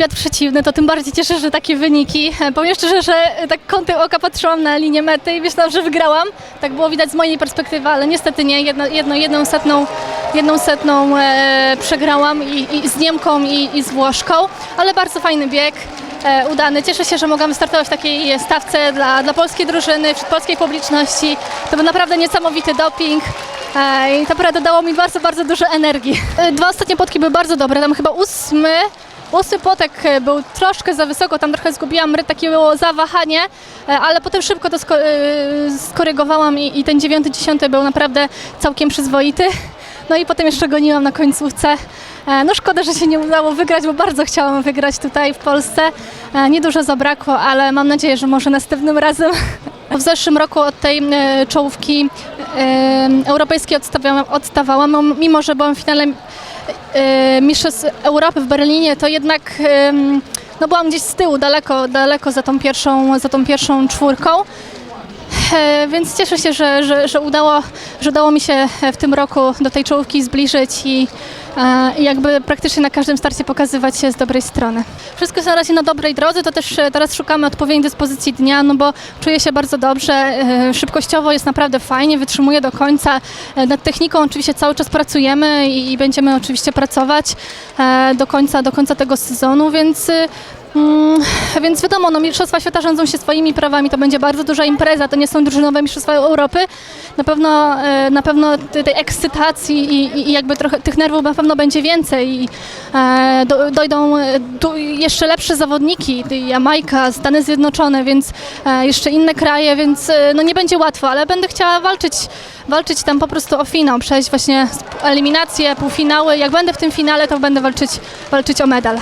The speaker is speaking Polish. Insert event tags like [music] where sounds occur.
wiatr przeciwny, to tym bardziej cieszę, że takie wyniki. E, Powiem szczerze, że e, tak kątem oka patrzyłam na linię mety i myślałam, że wygrałam. Tak było widać z mojej perspektywy, ale niestety nie. Jedno, jedno, jedną setną, jedną setną e, przegrałam i, i z Niemką i, i z Włoszką, ale bardzo fajny bieg. E, udany. Cieszę się, że mogłam wystartować w takiej stawce dla, dla polskiej drużyny, wśród polskiej publiczności. To był naprawdę niesamowity doping. I to naprawdę dało mi bardzo, bardzo dużo energii. Dwa ostatnie potki były bardzo dobre. Tam chyba ósmy, ósmy potek e, był troszkę za wysoko, tam trochę zgubiłam rytm, takie było zawahanie, e, ale potem szybko to e, skorygowałam i, i ten dziewiąty, dziesiąty był naprawdę całkiem przyzwoity. No i potem jeszcze goniłam na końcówce. No szkoda, że się nie udało wygrać, bo bardzo chciałam wygrać tutaj w Polsce. Niedużo zabrakło, ale mam nadzieję, że może następnym razem. [laughs] W zeszłym roku od tej czołówki europejskiej odstawiałam, odstawałam, mimo że byłam w finale Mistrzostw Europy w Berlinie, to jednak no byłam gdzieś z tyłu, daleko, daleko za tą pierwszą, za tą pierwszą czwórką. E, Więc cieszę się, że, że, że, udało, że udało mi się w tym roku do tej czołówki zbliżyć i, e, i jakby praktycznie na każdym starcie pokazywać się z dobrej strony. Wszystko jest na razie na dobrej drodze, to też e, teraz szukamy odpowiedniej dyspozycji dnia, no bo czuję się bardzo dobrze, szybkościowo jest naprawdę fajnie, wytrzymuję do końca. Nad techniką oczywiście cały czas pracujemy i, i będziemy oczywiście pracować do końca, do końca tego sezonu, więc Mm, więc wiadomo, no, Mistrzostwa Świata rządzą się swoimi prawami, to będzie bardzo duża impreza, to nie są drużynowe Mistrzostwa Europy. Na pewno, e, na pewno tej ekscytacji i, i- jakby trochę tych nerwów na pewno będzie więcej i e, do, dojdą e, tu jeszcze lepsze zawodniki, Jamajka, Stany Zjednoczone, więc e, jeszcze inne kraje, więc e, no nie będzie łatwo, ale będę chciała walczyć, walczyć tam po prostu o finał, przejść właśnie eliminacje, półfinały. Jak będę w tym finale, to będę walczyć, walczyć o medal.